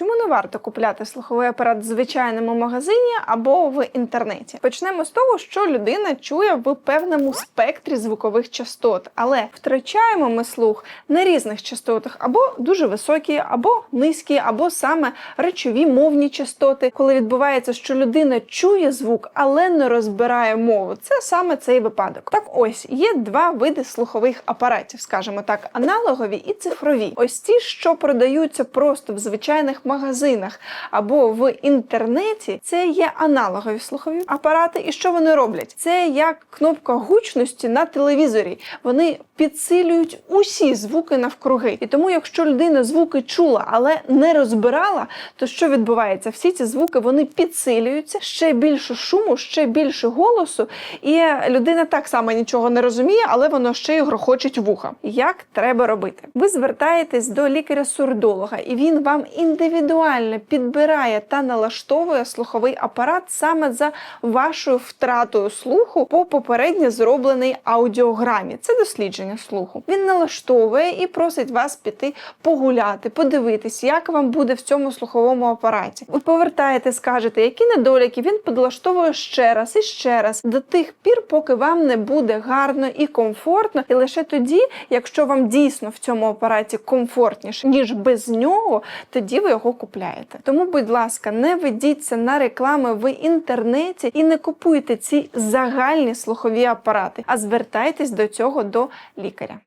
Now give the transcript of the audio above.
Чому не варто купляти слуховий апарат в звичайному магазині або в інтернеті? Почнемо з того, що людина чує в певному спектрі звукових частот, але втрачаємо ми слух на різних частотах, або дуже високі, або низькі, або саме речові мовні частоти, коли відбувається, що людина чує звук, але не розбирає мову. Це саме цей випадок. Так, ось є два види слухових апаратів, скажімо так, аналогові і цифрові. Ось ті, що продаються просто в звичайних магазинах або в інтернеті, це є аналогові слухові апарати. І що вони роблять? Це як кнопка гучності на телевізорі. Вони підсилюють усі звуки навкруги. І тому, якщо людина звуки чула, але не розбирала, то що відбувається? Всі ці звуки вони підсилюються, ще більше шуму, ще більше голосу, і людина так само нічого не розуміє, але воно ще й грохочить вуха. Як треба робити? Ви звертаєтесь до лікаря-сурдолога, і він вам індивідуально підбирає та налаштовує слуховий апарат саме за вашою втратою слуху по попередньо зробленій аудіограмі. Це дослідження слуху. Він налаштовує і просить вас піти погуляти, подивитись, як вам буде в цьому слуховому апараті. Ви повертаєте, скажете, які недоліки він підлаштовує ще раз і ще раз до тих пір, поки вам не буде гарно і комфортно. І лише тоді, якщо вам дійсно в цьому апараті комфортніше ніж без нього, тоді ви його купляєте. Тому, будь ласка, не ведіться на реклами в інтернеті і не купуйте ці загальні слухові апарати, а звертайтесь до цього до лікаря.